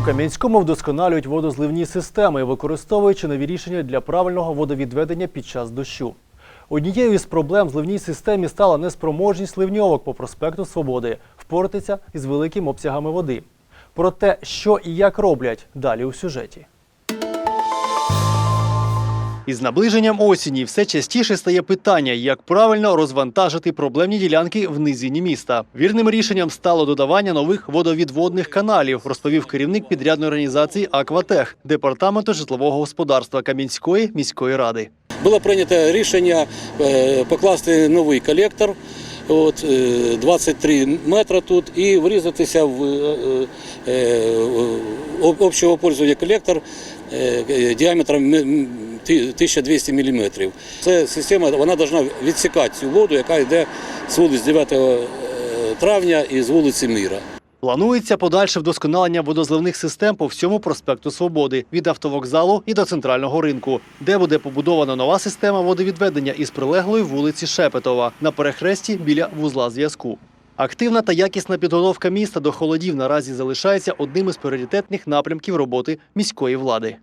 У Кам'янському вдосконалюють водозливні системи, використовуючи нові рішення для правильного водовідведення під час дощу. Однією із проблем в зливній системі стала неспроможність ливньовок по проспекту Свободи впоратися із великими обсягами води. Про те, що і як роблять, далі у сюжеті. Із наближенням осені все частіше стає питання, як правильно розвантажити проблемні ділянки в низині міста. Вірним рішенням стало додавання нових водовідводних каналів, розповів керівник підрядної організації Акватех департаменту житлового господарства Кам'янської міської ради. Було прийнято рішення е, покласти новий колектор. От, е, 23 метри тут і врізатися в е, е, общого пользування колектор е, е, діаметром 1200 мм. Це система вона повинна відсікати цю воду, яка йде з вулиць 9 е, травня і з вулиці Міра. Планується подальше вдосконалення водозливних систем по всьому проспекту Свободи від автовокзалу і до центрального ринку, де буде побудована нова система водовідведення із прилеглої вулиці Шепетова на перехресті біля вузла зв'язку. Активна та якісна підготовка міста до холодів наразі залишається одним із пріоритетних напрямків роботи міської влади.